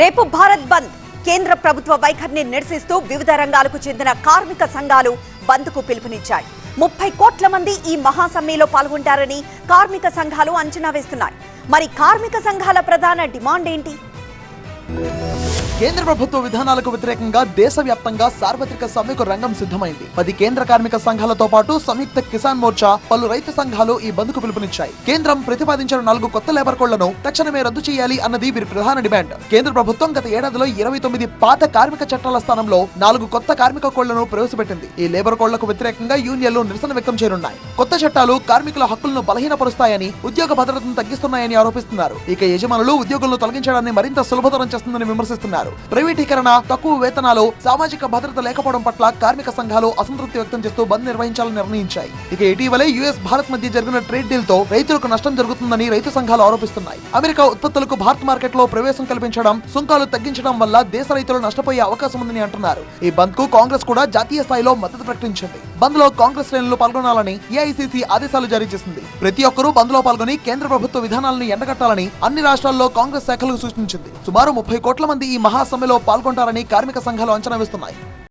రేపు భారత్ బంద్. కేంద్ర ప్రభుత్వ వైఖరిని నిరసిస్తూ వివిధ రంగాలకు చెందిన కార్మిక సంఘాలు బంద్కు పిలుపునిచ్చాయి. ముప్పై కోట్ల మంది ఈ మహాసమ్మెలో పాల్గొంటారని కార్మిక సంఘాలు అంచనా వేస్తున్నాయి. మరి కార్మిక సంఘాల ప్రధాన డిమాండ్ ఏంటి? కేంద్ర ప్రభుత్వ విధానాలకు వ్యతిరేకంగా దేశవ్యాప్తంగా సార్వత్రిక సమ్మెకు రంగం సిద్ధమైంది. పది కేంద్ర కార్మిక సంఘాలతో పాటు సంయుక్త కిసాన్ మోర్చా పలు రైతు సంఘాలు ఈ బంద్కు పిలుపునిచ్చాయి. కేంద్రం ప్రతిపాదించిన నాలుగు కొత్త లేబర్ కోళ్ళను తక్షణమే రద్దు చేయాలి అన్నది వీరి ప్రధాన డిమాండ్. కేంద్ర ప్రభుత్వం గత ఏడాదిలో ఇరవై తొమ్మిది పాత కార్మిక చట్టాల స్థానంలో నాలుగు కొత్త కార్మిక కోళ్ళను ప్రవేశపెట్టింది. ఈ లేబర్ కోళ్ళకు వ్యతిరేకంగా యూనియన్లు నిరసన వ్యక్తం చేయనున్నాయి. కొత్త చట్టాలు కార్మికుల హక్కులను బలహీనపరుస్తాయని ఉద్యోగ భద్రతను తగ్గిస్తున్నాయని ఆరోపిస్తున్నారు. ఇక యజమానులు ఉద్యోగులను తొలగించడాన్ని మరింత సులభతరం చేస్తుందని విమర్శిస్తున్నారు. ప్రైవేటీకరణ తక్కువ వేతనాలు సామాజిక భద్రత లేకపోవడం పట్ల కార్మిక సంఘాలు అసంతృప్తి వ్యక్తం చేస్తూ బంద్ నిర్వహించాలని నిర్ణయించాయి. ఇక ఇటీవలే యుఎస్ భారత్ మధ్య జరిగిన ట్రేడ్ డీల్తో రైతులకు నష్టం జరుగుతుందని రైతు సంఘాలు ఆరోపిస్తున్నాయి. అమెరికా ఉత్పత్తులకు భారత్ మార్కెట్లో ప్రవేశం కల్పించడం సుంకాలు తగ్గించడం వల్ల దేశ రైతులు నష్టపోయే అవకాశం ఉందని అంటున్నారు. ఈ బంద్కు కాంగ్రెస్ కూడా జాతీయ స్థాయిలో మద్దతు ప్రకటించింది. బంద్లో కాంగ్రెస్ శ్రేణులు పాల్గొనాలని ఏఐసిసి ఆదేశాలు జారీ చేసింది. ప్రతి ఒక్కరూ బంద్లో పాల్గొని కేంద్ర ప్రభుత్వ విధానాలను ఎండగట్టాలని అన్ని రాష్ట్రాల్లో కాంగ్రెస్ శాఖలకు సూచించింది. సుమారు ముప్పై కోట్ల మంది ఈ మహాసమ్మెలో పాల్గొంటారని కార్మిక సంఘాలు అంచనా వేస్తున్నాయి.